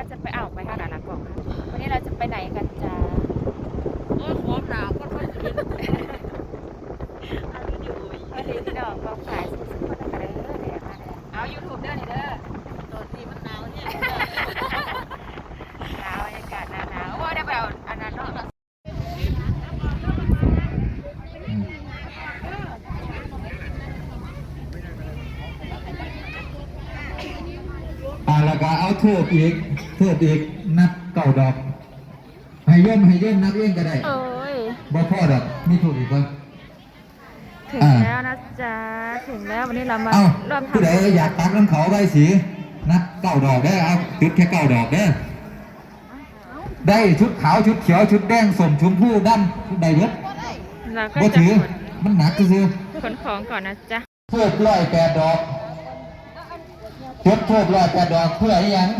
เราจะไปเอาไปทางไหนล่ะกล่องคะวันนี้เราจะไปไหนกันจ้าโอ้ยความหนาวก็ค่อยจะเป็นอันนี้อยู่วันนี้พี่น้องกองถ่ายสุดๆคนละกันเลยเด้อมาเด้อเอายูทูบเด้อนี่เด้อตอนนี้มันหนาวเนี่ยหนาวบรรยากาศหนาวหนาวว่าได้ไปเอาอันนั้นเนาะอ่าแล้วก็เอาทูบอีก ทูบอีกนับเก้าดอกให้ย่อมให้ย่อมนับเองก็ได้โอ้ยบ่พอดอกมีทูบอีกบ่ถึงอ่าแล้วนะจ๊ะถึงแล้ววันนี้เรามาเอ้าเริ่มผู้ทำใดอยากตัดน้ำเขาใบสีนับเก้าดอกได้อเอาติดแค่เก้าดอกเด้อได้ชุดขาวชุดเขียวชุดแดงสมชมพูดำได้เบิดเราก็บ่จะถือขนมันหนักซื่อขนของก่อนนะจ๊ะๆทูบร้อยแปดดอกจุดทูบร้อยแปดดอกเพื่ออหยัง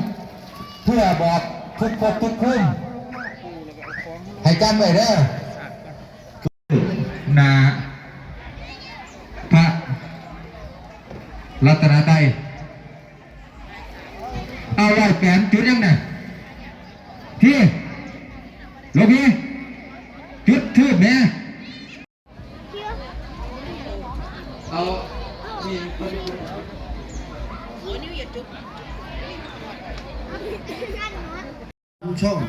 เพื่อบอกทุกภพทุกคนให้จำไว้เด้อนาพระรัตนไตรัยเอาไว้แปนจุดยังไงพี่หลวงพี่จุดทืบเนี่ยเอานี่ ช่อง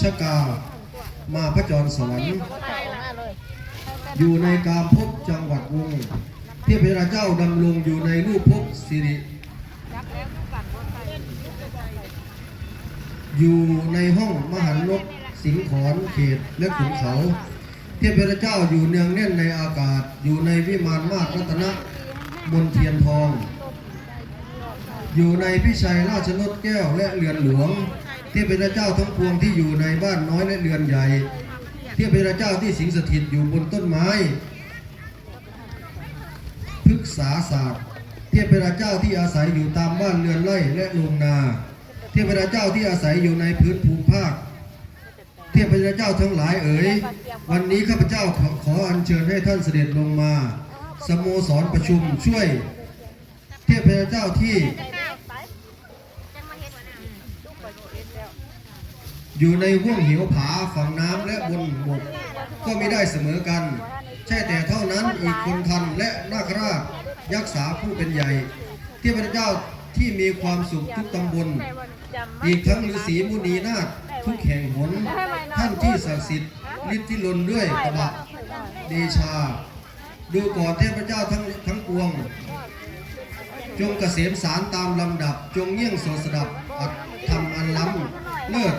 ชะกา มาพระจรสวรรค์ อยู่ในกามภพจังหวัดวงเทพราเจ้าดำรงอยู่ในรูปภพสิริ อยู่ในห้องมหันนกสิงขอนเขตและขุนเขา เทพเจ้าอยู่เนืองแน่นในอากาศ อยู่ในวิมานมาศรัตนะบนเทียนทอง อยู่ในพิชัยราชนดแก้วและเรือนหลวง เทพเจ้าทั้งปวงที่อยู่ในบ้านน้อยและเรือนใหญ่ เทพเจ้าที่สิงสถิตอยู่บนต้นไม้พฤกษาศาสตร์ เทพเจ้าที่อาศัยอยู่ตามบ้านเรือนไร่และโรงนา เทพเจ้าที่อาศัยอยู่ในพื้นภูมิภาค เทพเจ้าทั้งหลายเอ๋ย วันนี้ข้าพเจ้าขอขออัญเชิญให้ท่านเสด็จลงมา สโมสรประชุมช่วย เทพเจ้าที่ อยู่ในห้วงเหวผาฝั่งน้ำและบนบกก็ไม่ได้เสมอกัน ใช่แต่เท่านั้นอีกคนทันและนาคราชยักษาผู้เป็นใหญ่เทพเจ้าที่มีความสุขทุกตำบล อีกทั้งฤาษีมุนีนาถทุกแห่งหน ท่านที่ศักดิ์สิทธิ์ฤทธิลนด้วยตบะเดชา ดูก่อนเทพเจ้าทั้งทั้งปวง จงเกษมสารตามลำดับ จงเยี่ยงโสสดับอัดทำอันล้ำเลิศ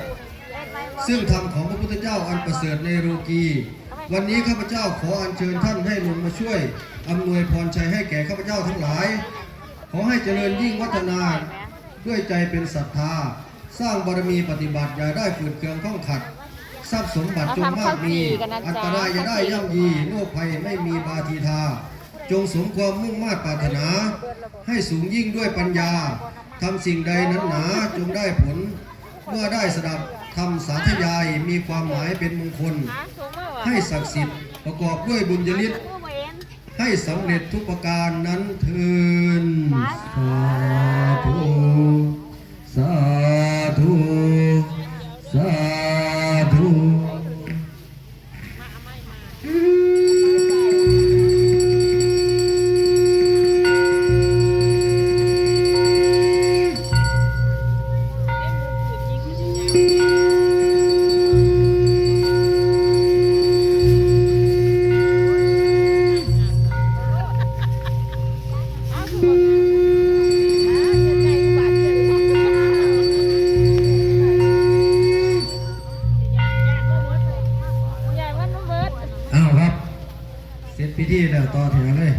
ซึ่งธรรมของพระพุทธเจ้าอันประเสริฐในโลกี วันนี้ข้าพเจ้าขออัญเชิญท่านให้ลงมาช่วยอำนวยพรชัยให้แก่ข้าพเจ้าทั้งหลาย ขอให้เจริญยิ่งวัฒนาด้วยใจเป็นศรัทธา สร้างบารมีปฏิบัติอย่าได้ฝืนเคืองข้องขัดทรัพย์สมบัติจงมากมี อันตรายอย่าได้ย่ำยีโรคภัยไม่มีบาทีทา จงสมความมุ่งมา่ปรารถนา ให้สูงยิ่งด้วยปัญญาทำสิ่งใดนั้นหนาจงได้ผล เมื่อได้สดับ ทำสาธยายมีความหมายเป็นมงคล ให้ศักดิ์สิทธิ์ประกอบด้วยบุญญาลิศให้สำเร็จทุกประการนั้นเทินสาธุ เสร็จพิธีแล้วต่อแถวเลย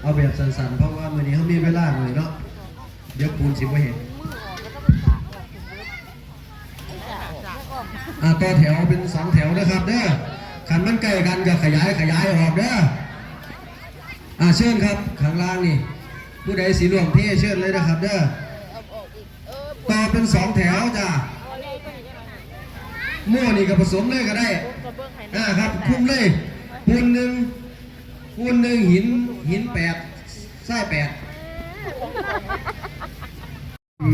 เอาแบบสั้นๆเพราะว่ามื้อนี้เขามีเวลาหน่อยเนาะเดี๋ยวปูนสิบ่เห็นอ่าต่อแถวเป็นสองแถวนะครับเด้อขันมันใกล้กันก็ขยายขยายออกเด้ออ่าเชิญครับข้างล่างนี่ ผู้ใดสีรวมเทเชิญเลยนะครับเด้อต่อเป็นสองแถวจ้ะมั่วนี่ก็ผสมเลยก็ได้อ่าครับ คุ้มเลย คูณหนึ่งคูณหนึ่งหินหินแปดไส้แปด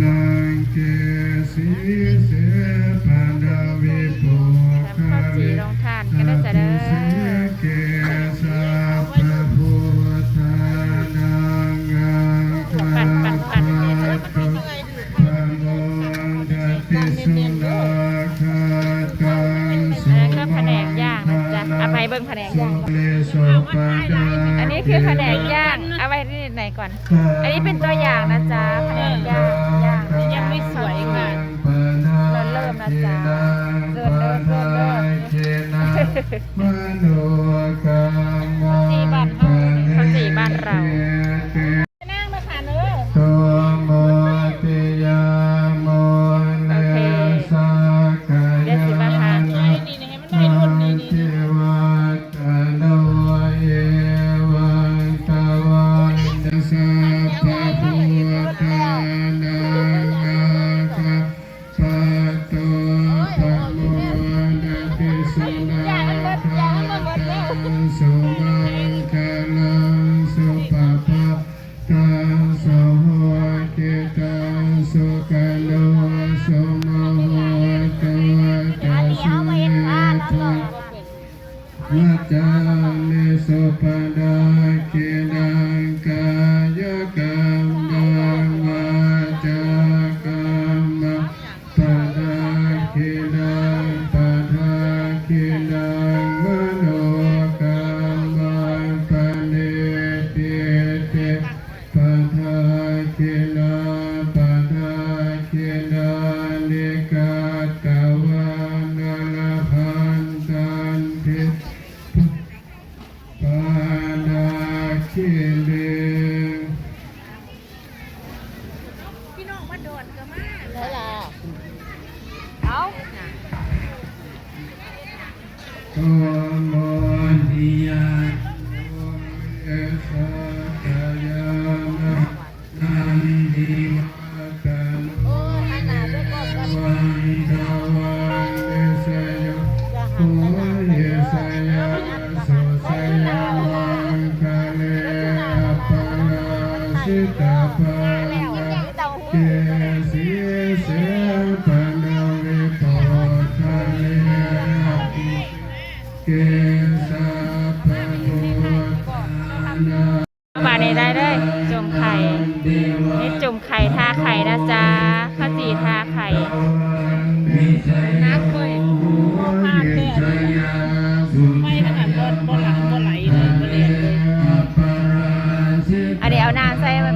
นางเกศีเสปานวิปุทำสีรองทานก็ได้จะเด้อปันปันปันเนี่ปมันไม่เท่าไหร่ถึงปันปันเนียน แนงย่าง อันนี้คือแขนงย่างเอาไว้ที่ไหนก่อน อันนี้เป็นตัวอย่างนะจ๊ะแขนงย่างย่างยังไม่สวยค่ะเราเริ่มนะจ๊ะ Mm-hmm.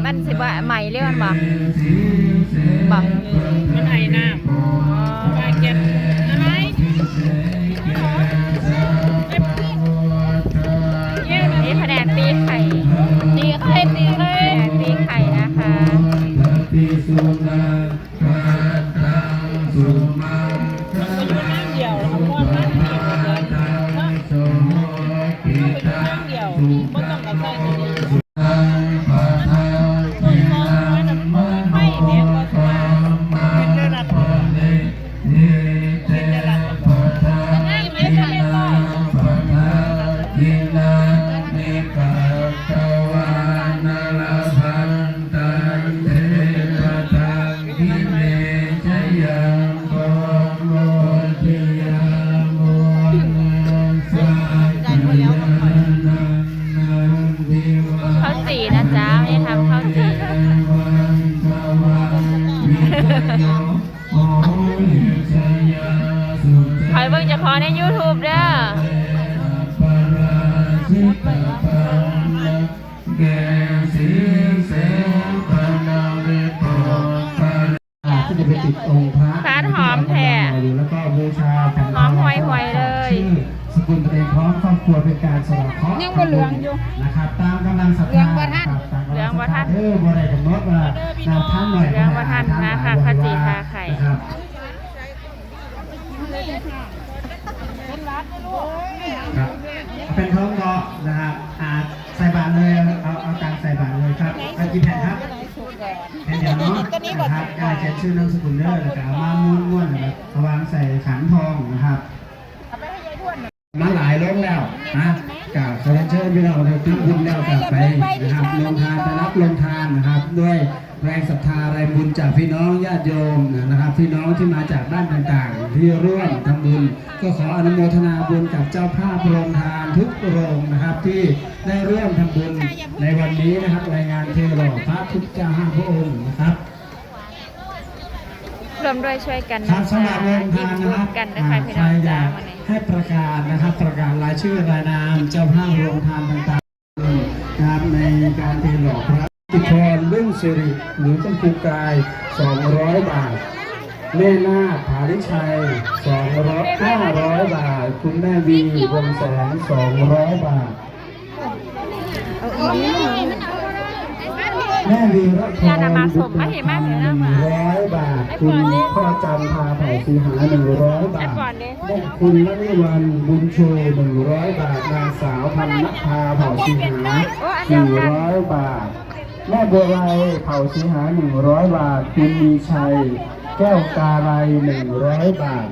มันสิบ่ใหม่เรื่องบ่บ่มันไอหน้า นะครับการเช็ดชื่อนามสกุลเนอร์นะครับมาม้วนๆนะครับวางใส่ขันทองนะครับมาหลายลงแล้วนะกับขอเชิญพี่น้องทุกท่านบุญแล้วกลับไปนะครับลงทานจะรับลงทานนะครับ ด้วยแรงศรัทธาแรงบุญจากพี่น้องญาติโยมนะครับ พี่น้องที่มาจากบ้านต่างๆ ที่ร่วมทำบุญ ก็ขออนุโมทนาบุญกับเจ้าภาพโรงทานทุกโรงนะครับที่ได้ร่วมทำบุญในวันนี้นะครับรายงานเทโลพระทุกเจ้าพระองค์นะครับ รวมด้วยช่วยกันครันะบสำหรับโรงทานร่นะวครัมบกันนะคะพี่ใคน้รองอจ้ายากวันนี้ ให้ประกาศนะครับประกาศรายชื่อรายนามเจ้าภาพโรงทานต่างๆนะครับในการเทหล่อพระกิพรรุ่งสิริหรือต้นคูกาย 200 บาท แม่นาคผาลิชัย200 500 บาท คุณแม่วีวงแสง200 บาทแม่วีรัพรยานามาสมมาเห็นมากเลยนะหนึ่งร้อยบาท คุณพ่อจันทาเผ่าสีหาหนึ่งร้อยบาทแม่คุณละนิวันบุญชูหนึ่งร้อยบาท นางสาวพันนภาเผ่าสีหาหนึ่งร้อยบาท แม่บัวไรเผ่าสีหาหนึ่งร้อยบาท คุณมีชัย แก้วกาไรหนึ่งร้อยบาท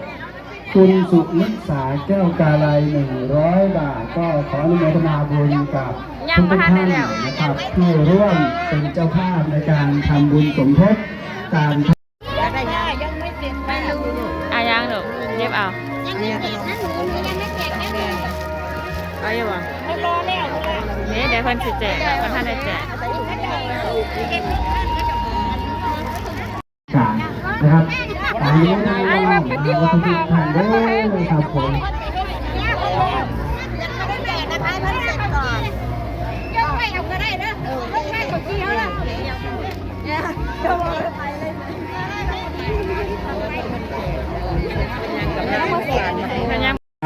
คุณสุนิสาแก้วกาไลหนึ่งร้อยบาท ก็ขออนุโมทนาบุญกับทุกท่านนะครับที่ร่วมเป็นเจ้าภาพในการทำบุญสมทบการอายังหนูเย็บเอาอะไรวะนี่เดี๋ยวเพิ่นสิแจกแล้วก็ท่านได้แจกการนะครับตามนี้นะครับทุกท่านด้ว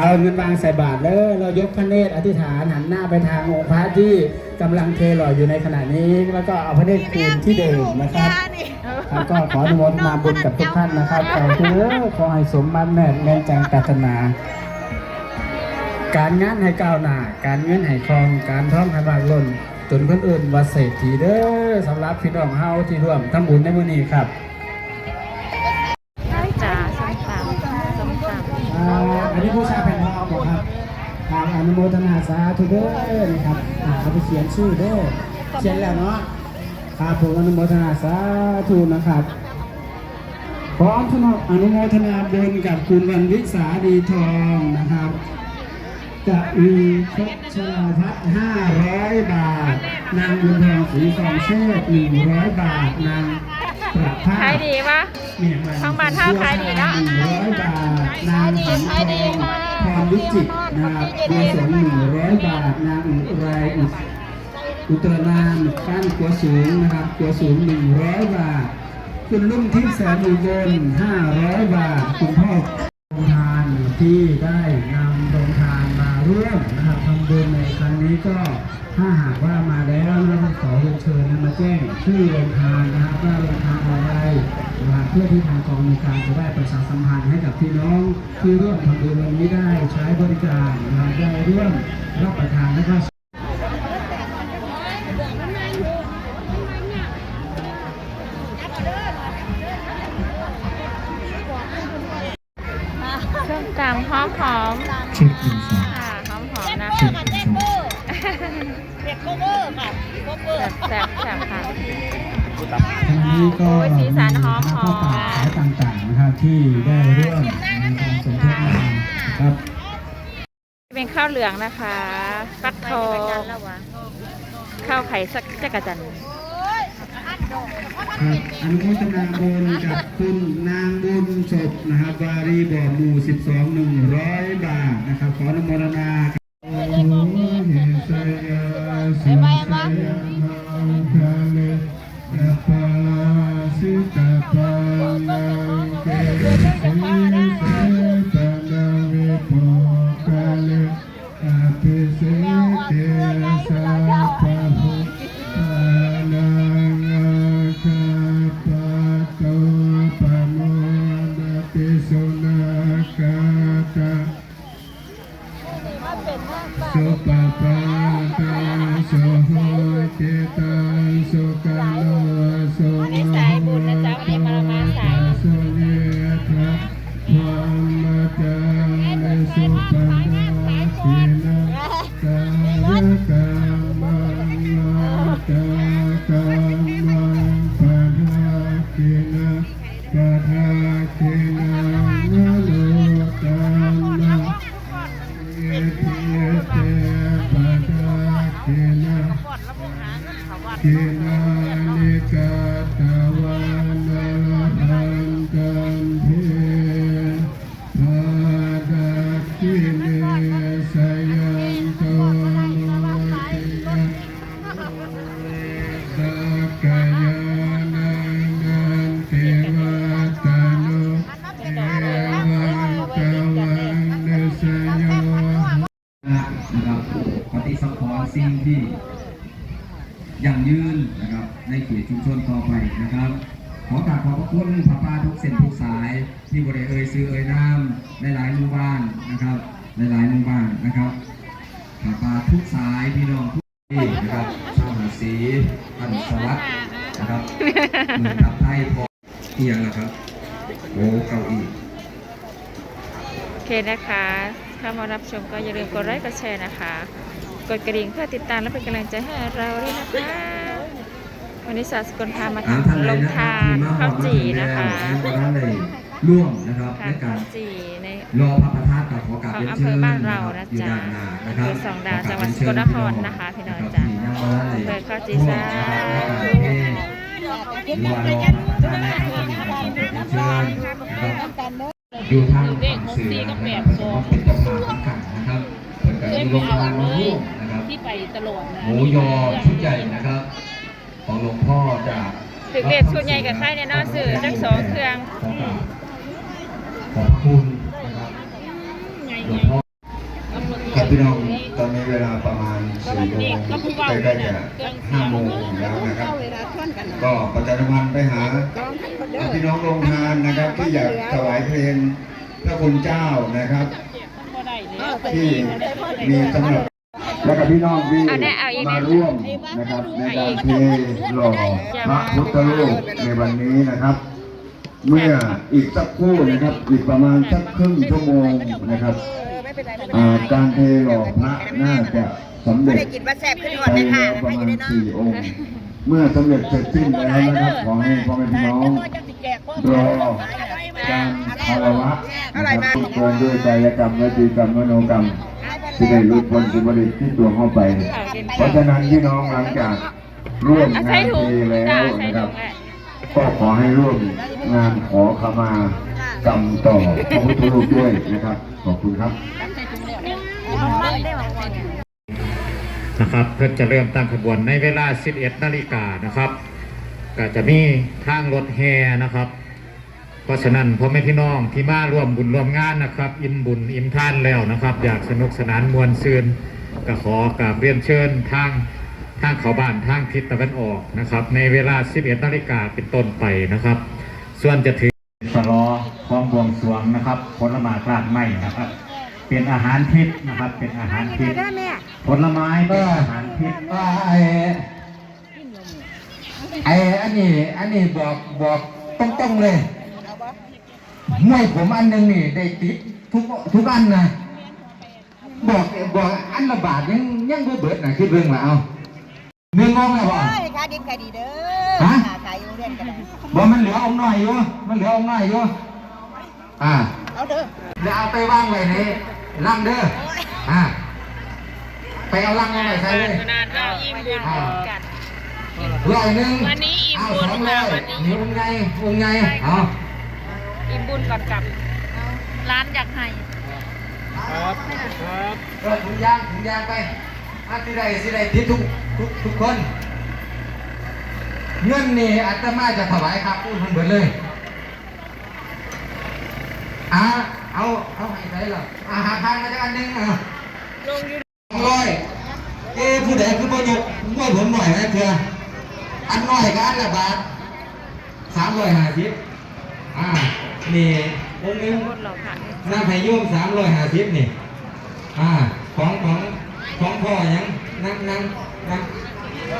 เอาเงินวางใส่บาทเลยเรายกพระเนตรอธิษฐานหันหน้าไปทางองค์พระที่กำลังเทหล่ออยู่ในขณะนี้ แล้วก็เอาพระเนตรคืนที่เดิมนะครับครับก็ขออนุโมทนาบุญกับทุกท่านนะครับขอคือขอให้สมบัติแม่แม่จังปรารถนา การงานให้ก้าวหน้า การเงินให้คลอง การท่องให้บางล้นจนคนอื่นว่าเศรษฐีเด้อสำหรับพี่น้องเฮาที่ร่วมทำบุญในมื้อนี้ครับ ทางอนุโมทนาสาธุเด้อนะครับอาเอาไปเขียนชื่อเด้อเขียนแล้วเนาะครับผมอนุโมทนาสาธุนะครับขอมทนอนุโมทนาบุญกับคุณวันวิสาดีทองนะครับกะวีชกชลาพัฒห้าร้อยบาท นางบุญทองศรีฟองเชษหนึ่งร้อยบาทนาง ขายดีปะทั้งบ้านเท่าขายดีเนะหนึ่งร้อยบาทนางขันทองพรวิจิตนะครับเบียร์สงหนึ่งร้อยบาทนางอุไรอุตอุตรนามก้นกัวสูงนะครับกัวสูงหนึ่งร้อยบาท คุณลุงทิพย์แสนอุบลห้าร้อยบาท คุณพ่อโรงทานที่ได้นำโรงทานมาร่วมนะครับทำบุญในครั้งนี้ก็ถ้าหากว่ามาแล้ว เรียนเชิญนะมาแจ้งชื่อโรงทานนะครับว่าโรงทานอะไรนะครับเพื่อที่ทางกองมีการจะได้ประชาสัมพันธ์ให้กับพี่น้องที่ร่วมทำบุญวันนี้ได้ใช้บริการนะครับได้ร่วมรับประทานและก็ส้มตำหอมหอม นี้ก็โอ้ยสีสันหอมๆมีผ้าป่าสายต่างๆนะครับที่ได้ร่วมในการสมทบงานครับ เป็นข้าวเหลืองนะคะฟักทองข้าวไข่สักจักรจันทร์ครับอนุโมทนาบุญกับคุณนางบุญศพนะครับวารีบ่อหมู่12 100 บาทนะครับ ขออนุโมทนาครับโอ้ยสยาสุสยามั หลายหมู่บ้านนะครับในหลายหมู่บ้านนะครับพระป่าทุกสายพี่น้องทุกที่นะครับชาวหาสีท่านสวัสดิ์นะครับหมือนกับไทยพอเอียงนะครับโอ้เก้าอี้โอเคนะคะเข้ามารับชมก็อย่าลืมกดไลค์กดแชร์นะคะ กดกระดิ่งเพื่อติดตามและเป็นกำลังใจให้เราด้วยนะคะวันนี้สาวสกลพามาอ่าท่านทำใดลงนะครัทาบที่นมาหข้าอวดมาจี่ถึงนะแล้วคะยังบ่ทันได้ ร่วมนะครับทาในนกาข้าวรจี่ในรอพระประธานกับขอกราบของเรียนอำเชิเภอญบ้านเรานะนะครับอยู่จ๊ะด้านหน้านะครับอำเภอสองดาวจังหวัดสกลนครนะคะพี่น้องจ๊ะที่ยังบ่ทันได้เปิดข้าวจี่ร่วซ่ามนะครับในการเทหรือว่ารอพระประธานในการที่ขอกราบเรียนเชิญนะครับอยู่ทางฝั่งเสือนะครับเพราะว่าเป็นเจ้าภาพทั้งกันนะครับเปิดการลงทานมาร่วมนะครับที่ไปตลอดนะหมูยอชุดใหญ่นะครับ ของหลวงพ่อจากถึงเด็กชุดใหญ่กับใครเนี่ยเนาะสื่อทั้งสองเครื่อง ขอบคุณนะครับหลวงพ่อครับพี่น้องตอนนี้เวลาประมาณสี่โมงใกล้ๆจะห้าโมงแล้วนะครับ ก็ประจำวันไปหาพี่น้องโรงทานนะครับที่อยากถวายเพลงพระคุณเจ้านะครับ ที่มีสำหรับและกับพี่น้องที่มาร่วมนะครับในการเทหล่อพระพุทธรูปในวันนี้นะครับ เมื่ออีกสักครู่นะครับ อีกประมาณสักครึ่งชั่วโมงนะครับอ่าการเทหล่อพระน่าจะสำเร็จได้กินว่าแซ่บขึ้นหอไปดเลยค่ะแล้วประให้อมายู่ณในเนาะสี่องค์ เมื่อสำเร็จเสร็จสิ้นแล้วนะครับขอให้พ่อแม่พี่น้องรอการภาวะนะครับทุกคนด้วยกายกรรมและจิตกรรมมโนกรรมที่ได้รู้ผลสุบริตที่ตัวเข้าไป เพราะฉะนั้นพี่น้องหลังจากร่วมเอางาใช้นถุงดีแล้จ้าวใช้นะคถุรับงแหละ ก็ขอให้ร่วมงานขอขมากรรมต่อพระพุทธรูปด้วยนะครับ ขอบคุณครับนะครับเพื่อจะเริ่มตั้งขบวนในเวลา 11 นาฬิกานะครับ ก็จะมีทางรถแห่นะครับ เพราะฉะนั้นพ่อแม่พี่น้องที่มาร่วมบุญร่วมงานนะครับ อิ่มบุญอิ่มท่านแล้วนะครับ อยากสนุกสนานมวลซืนก็ขอกราบเรียนเชิญทาง ทางเขาบ้านทางทิศตะวันออกนะครับ ในเวลา 11นาฬิกาเป็นต้นไปนะครับ ส่วนจะถือสลอของบวงสวงนะครับผลไม้กลาดไม้นะครับ เป็นอาหารทิพนะครับ เป็นอาหารทิพผลไม้เป็นอาหารพิษว่าไอ้ไอ้อันนี้อันนี้บอกบอกตรงๆเลยมวยผมอันหนึงนี่ได้ติดทุกทุกอันนะบอกบอกอันละบาทยังยังบ่เบิดนะคิดเรื่องละเอา หนึ่งองแล้วบ่ เอ้ยขายดิบขายดีเด้อฮะหาขายอยู่เรียนกันได้บอกมันเหลือองค์หน่อยอยู่ มันเหลือองค์หน่อยอยู่ อ่าเอาเด้อแล้วเอาไปวางไว้ในลังเด้อ อ่า ไปเอาลังเอาไว้ใส่เลย นานเราอิ่มบุญกัน ร้อยหนึ่งวันนี้อิ่มเอาบุญสองร้อยค่ะวันนี้ นี่องค์ไงองค์ไงเอาอิ่มบุญก่อนกลับ ร้านอยากให้ก็ถุงยางถุงยางไป อาสิได้สิได้ทิศทุกทุกทุกคน เงินนี่อาตมาจะถวายครับพูดมันเบิดเลยอ่าเอาเอาให้ใส่หรออาหารทานมาจากอันหนึงอะสองร้อยเอ้ผู้ใดคือบ่ยกไม่ผมหน่อยนะเถื่ออันน้อยก็อันละบาทสามร้อยห้าสิบอ่านี่องค์หนึงบุญหลอกค่ะน้ำพายุสามร้อยห้าสิบนี่อ่าของของ ของพ่อยังนั่งนั่งนั่ง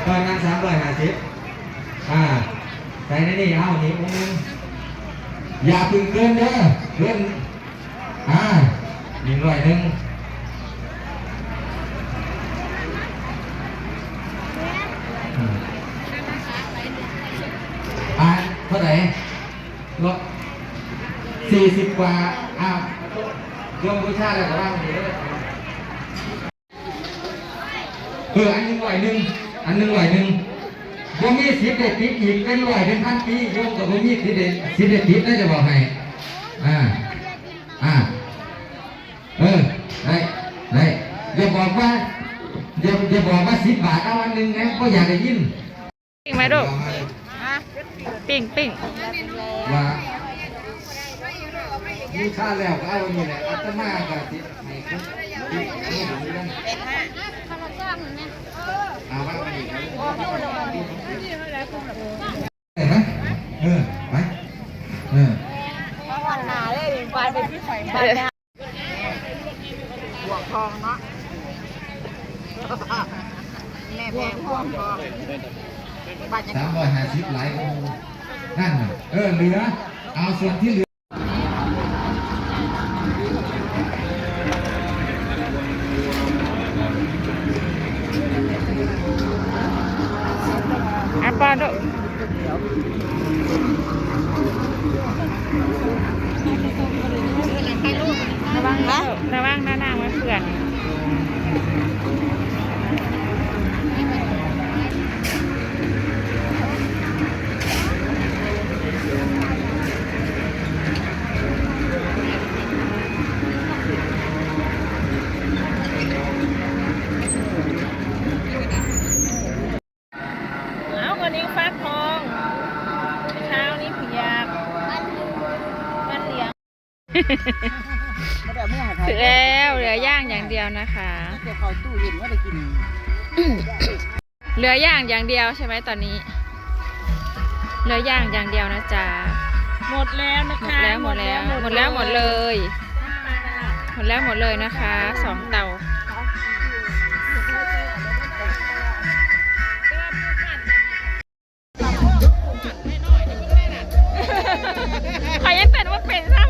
ก็นั่งสามร้อยห้าสิบอ่าใส่ในนี่เอานี่องค์หนึงอย่าพึ่งเกินเด้อเกินอ่าหนึ่งร้อยหนึ่งอ่าเท่าไหร่ร้อยสี่สิบกว่าอ้าวโยมบูชาแล้วก็ว่างอยู่เลยเอออันหนึงร้อยหนึ่งอันหนึงร้อยหนึ่งบ่มีสิบเด็ดติดอีกเป็นร้อยเป็นพันปีโยมกับบ่มีสิบเด็ดสิบเด็ดติดได้จะบอกให้อ่าอ่าเออได้ได้อย่าบอกว่าอย่าอย่าบอกว่าสิบบาทเอาอันหนึ่งนะก็อยากได้ยินปิ้งไหมลูกปิ้งปิ้งว่ามีค่าแล้วก็เอาอันนี้แหละอาตมาก็ติดให้ เอาว่าไปอีกนะเห็นไหมเออไปเออวันหนาเลยปลายเป็นพี่ไข่ปลายบวกทองเนาะแม่แพงบวทองนะสามร้อยห้าสิบหลายนั่นเออเหลือ เอาส่วนที่เหลือ ไม่ได้เมื่อไหร่ถึงแล้วเหลือย่างอย่างเดียวนะคะเดี๋ยวเขาตู้เย็นว่าได้กินเหลือย่างอย่างเดียวใช่ไหมตอนนี้ เหลือย่างอย่างเดียวนะจ๊ะ หมดแล้วนะหมดคะแล้วหมดแล้วหมดแล้วหมดเลย หมดแล้วหมดเลยนะคะสองเตาขอยังเป็นว่าเป็นซ้ำ